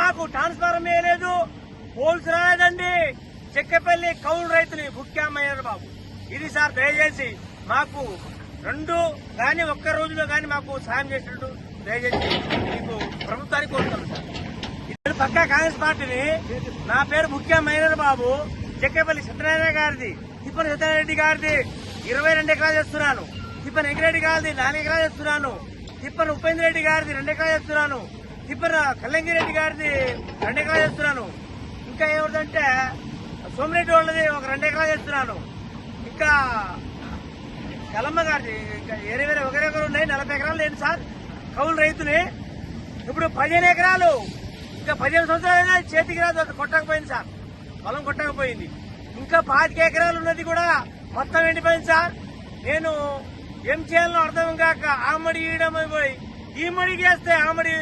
మాకు ట్రాన్స్ఫారం వేయలేదు పోల్స్ రాలేదండి. చెక్కపల్లి కౌలు రైతుని ముఖ్యమయ్యారు బాబు. ఇది సార్ దయచేసి మాకు రెండు కానీ ఒక్క రోజులో కానీ మాకు సాయం చేసినట్టు దయచేసి మీకు ప్రభుత్వానికి కోరుతాను సార్. పక్కా కాంగ్రెస్ పార్టీని నా పేరు ముఖ్య బాబు. చెక్కపల్లి సత్యనారాయణ గారిది తిప్పని సత్యనారాయణ గారిది ఇరవై రెండు ఎకరాలు చేస్తున్నాను. తిప్పని వెంకరెడ్డి గారిది నాలుగు ఎకరాలు చేస్తున్నాను. తిప్పని ఉపేంద్ర రెడ్డి గారిది రెండు ఎకరాలు చేస్తున్నాను. ఇప్పుడు కల్లంగిరెడ్డి గారిది రెండు ఎకరాలు చేస్తున్నాను. ఇంకా ఎవరిదంటే సోమిరెడ్డి వాళ్ళది ఒక రెండు ఎకరాలు చేస్తున్నాను. ఇంకా కలమ్మ గారిది ఇంకా వేరే వేరే ఒకరెకరు ఉన్నాయి నలభై ఎకరాలు లేదు సార్ కౌలు రైతుని ఇప్పుడు పదిహేను ఎకరాలు ఇంకా పదిహేను సంవత్సరాలైనా చేతికి రాదు అది కొట్టకపోయింది సార్. పొలం కొట్టకపోయింది. ఇంకా పాతిక ఎకరాలు ఉన్నది కూడా మొత్తం ఎండిపోయింది సార్. నేను ఏం చేయాలో అర్థం కాక ఆమడి ఈడమైపోయి ఈ మడికి వేస్తే ఆమడి